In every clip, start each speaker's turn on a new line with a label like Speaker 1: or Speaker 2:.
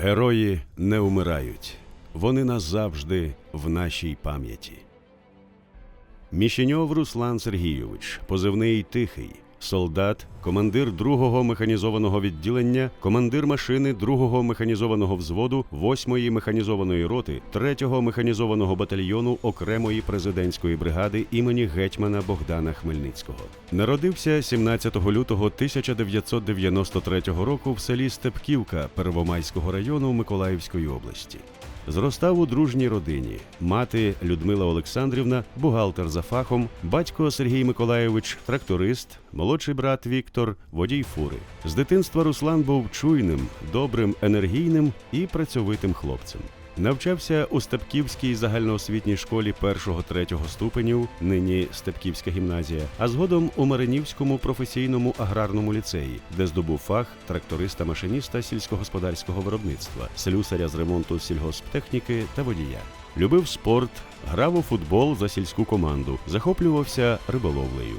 Speaker 1: Герої не умирають. Вони назавжди в нашій пам'яті. Міщеньов Руслан Сергійович, позивний Тихий, солдат, командир 2-го механізованого відділення, командир машини 2-го механізованого взводу 8-ї механізованої роти 3-го механізованого батальйону окремої президентської бригади імені гетьмана Богдана Хмельницького. Народився 17 лютого 1993 року в селі Степківка Первомайського району Миколаївської області. Зростав у дружній родині. Мати Людмила Олександрівна, бухгалтер за фахом, батько Сергій Миколайович, тракторист, молодший брат Віктор, водій фури. З дитинства Руслан був чуйним, добрим, енергійним і працьовитим хлопцем. Навчався у Степківській загальноосвітній школі 1-3 ступенів, нині Степківська гімназія, а згодом у Маринівському професійному аграрному ліцеї, де здобув фах тракториста-машиніста сільськогосподарського виробництва, слюсаря з ремонту сільгосптехніки та водія. Любив спорт, грав у футбол за сільську команду, захоплювався риболовлею.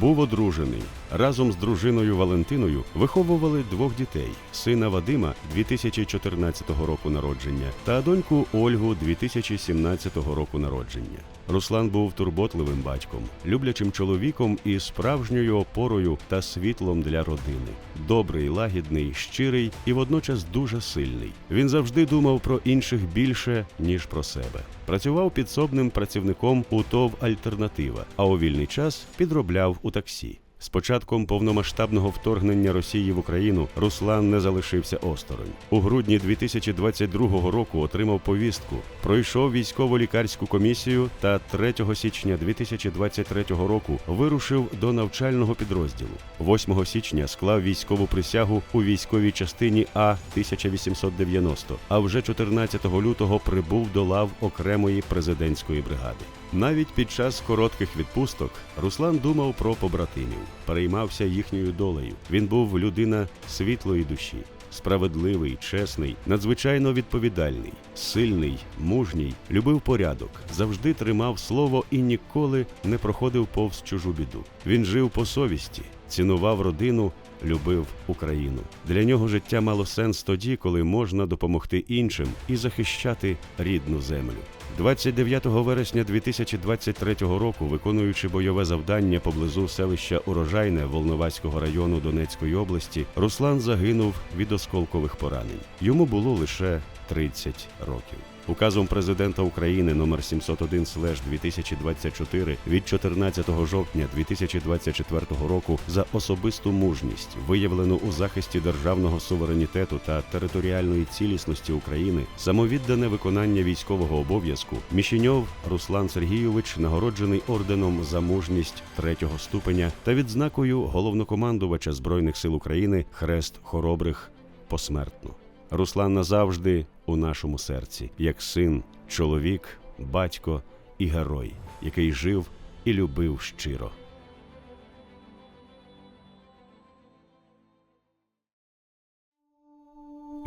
Speaker 1: Був одружений. Разом з дружиною Валентиною виховували двох дітей: сина Вадима 2014 року народження та доньку Ольгу 2017 року народження. Руслан був турботливим батьком, люблячим чоловіком і справжньою опорою та світлом для родини. Добрий, лагідний, щирий і водночас дуже сильний. Він завжди думав про інших більше ніж про себе. Працював підсобним працівником у ТОВ Альтернатива, а у вільний час підробляв у таксі. З початком повномасштабного вторгнення Росії в Україну Руслан не залишився осторонь. У грудні 2022 року отримав повістку, пройшов військово-лікарську комісію та 3 січня 2023 року вирушив до навчального підрозділу. 8 січня склав військову присягу у військовій частині А 1890, а вже 14 лютого прибув до лав окремої президентської бригади. Навіть під час коротких відпусток Руслан думав про побратимів, переймався їхньою долею. Він був людина світлої душі, справедливий, чесний, надзвичайно відповідальний, сильний, мужній, любив порядок, завжди тримав слово і ніколи не проходив повз чужу біду. Він жив по совісті, цінував родину. Любив Україну. Для нього життя мало сенс тоді, коли можна допомогти іншим і захищати рідну землю. 29 вересня 2023 року, виконуючи бойове завдання поблизу селища Урожайне Волноваського району Донецької області, Руслан загинув від осколкових поранень. Йому було лише 30 років. Указом президента України номер 701/2024 від 14 жовтня 2024 року за особисту мужність, виявлену у захисті державного суверенітету та територіальної цілісності України, самовіддане виконання військового обов'язку, Міщеньов Руслан Сергійович нагороджений орденом за мужність третього ступеня та відзнакою головнокомандувача збройних сил України Хрест Хоробрих посмертно. Руслан назавжди у нашому серці, як син, чоловік, батько і герой, який жив і любив щиро.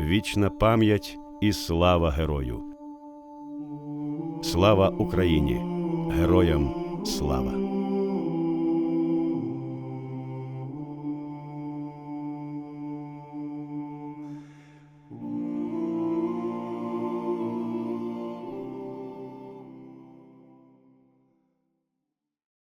Speaker 1: Вічна пам'ять і слава герою. Слава Україні! Героям слава!